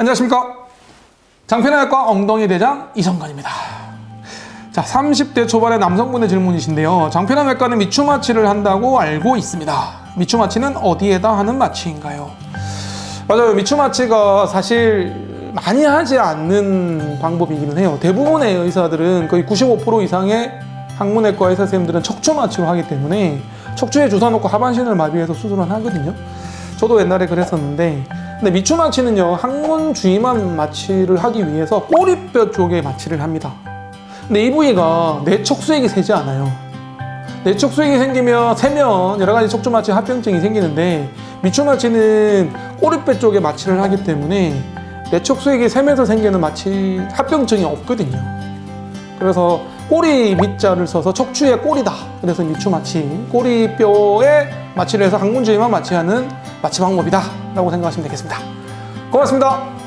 안녕하십니까. 장편외과 엉덩이 대장 이성관입니다. 자, 30대 초반의 남성분의 질문이신데요. 장편외과는 미추 마취를 한다고 알고 있습니다. 미추 마취는 어디에다 하는 마취인가요? 맞아요. 미추 마취가 사실 많이 하지 않는 방법이기는 해요. 대부분의 의사들은 거의 95% 이상의 항문외과 의사 선생님들은 척추 마취로 하기 때문에 척추에 주사 놓고 하반신을 마비해서 수술을 하거든요. 저도 옛날에 그랬었는데 근데 미추 마취는요 항문 주위만 마취를 하기 위해서 꼬리뼈 쪽에 마취를 합니다. 근데 이 부위가 내척 수액이 새지 않아요. 내척 수액이 생기면 세면 여러 가지 척추 마취 합병증이 생기는데 미추 마취는 꼬리뼈 쪽에 마취를 하기 때문에 내척 수액이 세면서 생기는 마취 합병증이 없거든요. 그래서 꼬리 밑자를 써서 척추의 꼬리다. 그래서 미추 마취, 꼬리뼈에 마취를 해서 항문 주위만 마취하는 마취 방법이다. 라고 생각하시면 되겠습니다. 고맙습니다.